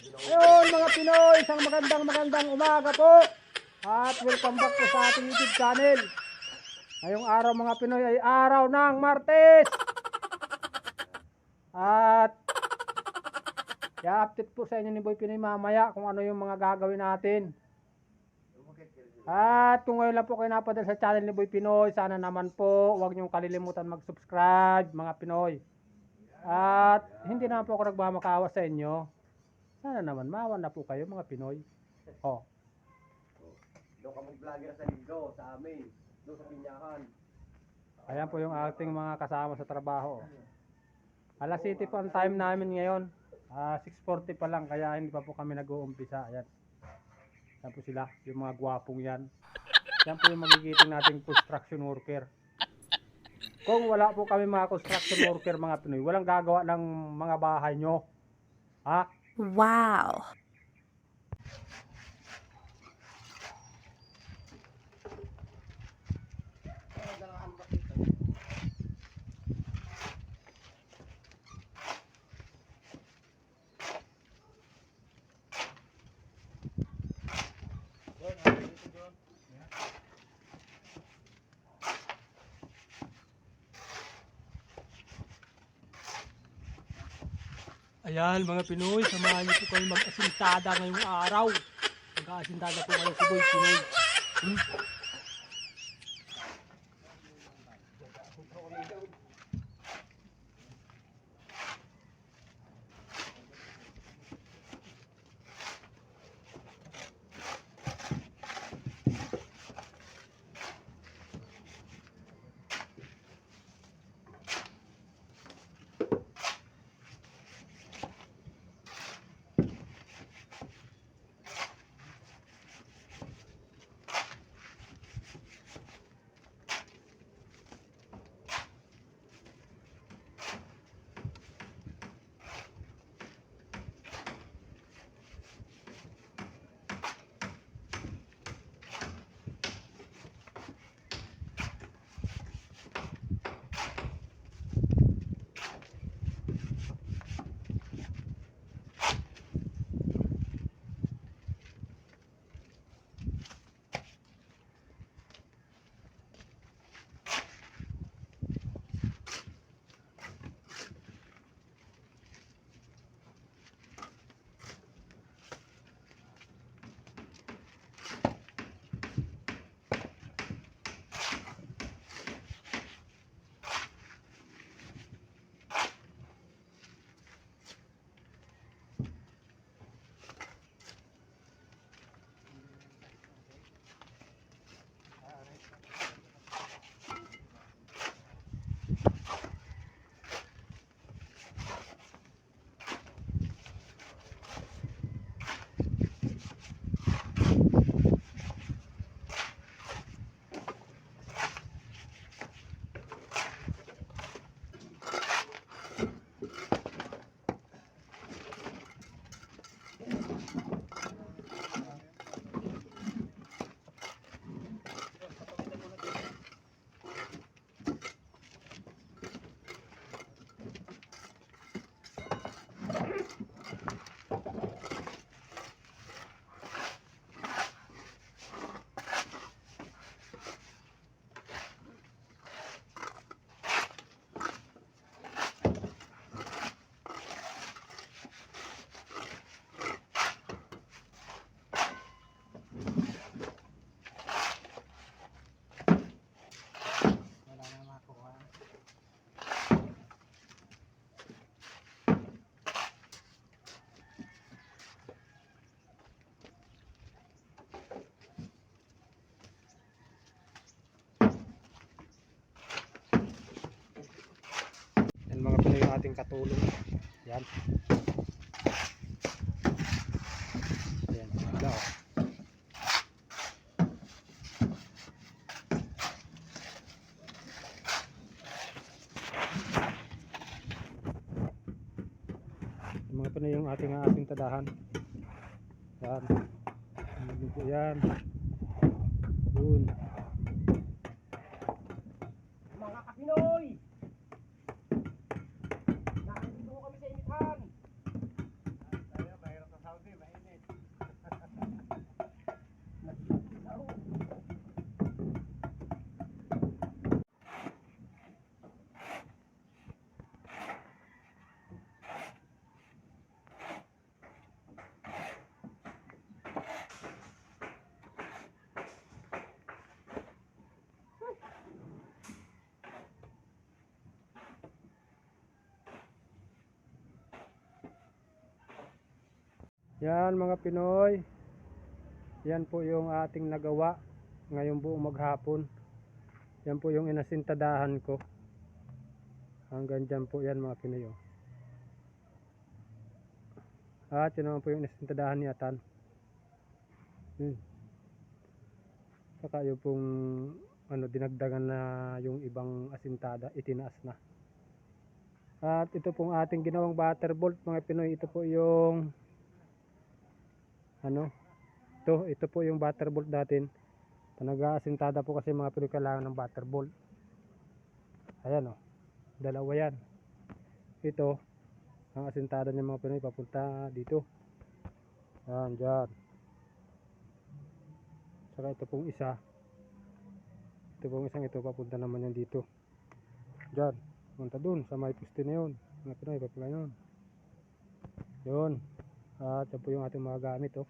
Ayun mga Pinoy, isang magandang magandang umaga po. At welcome back po sa ating YouTube channel. Ngayong araw mga Pinoy ay araw ng Martes. At i-update po sa inyo ni Boy Pinoy mamaya kung ano yung mga gagawin natin. At kung ngayon lang po kayo napadal sa channel ni Boy Pinoy, sana naman po huwag niyong kalilimutan mag-subscribe mga Pinoy. At hindi naman po ako nagmamakaawa sa inyo. Sana naman maawa na po kayo mga Pinoy. Oh, Doon ka mag-vlogger sa linggo, sa amin. Doon sa Pinyakan. ayan po yung ating mga kasama sa trabaho. Alas City po ang time namin ngayon. Ah, 6.40 pa lang kaya hindi pa po kami nag-uumpisa. Ayan. Yan po sila, yung mga gwapong yan. Yan po yung magigiting nating construction worker. Kung wala po kami mga construction worker mga Pinoy, walang gagawa ng mga bahay nyo. Ha? Wow. Ayan mga Pinoy, samahan niyo po kayo mag-asintada ngayong araw. Mag-asintada po kayo si Boy Pinoy. Hmm? Yung ating katulong. Yan. Yan. Wala oh. Mga Pinoy yung ating ating tadahan. Yan. Yan. Yun. Yan mga Pinoy. Yan po yung ating nagawa ngayong buong maghapon. Yan po yung inasintadahan ko. Hanggang dyan po yan mga Pinoy. oh. At yun naman po yung inasintadahan ni Atan. Yun. Saka yung pong ano, dinagdagan na yung ibang asintada, itinaas na. At ito pong ating ginawang butterbolt mga Pinoy. Ito po yung ano, ito, ito po yung butterbolt natin. Nag-aasintada po kasi mga Pinoy kailangan ng butterbolt. Ayan o, dalawa yan. Ito, ang asintada ng mga Pinoy papunta dito. Yan, dyan. Saka ito pong isa. Ito pong isang ito papunta naman yan dito. Dyan. Punta dun sa may puste na yun. Mga Pinoy, papunta yun. Yun. At yan po yung ating mga gamit oh.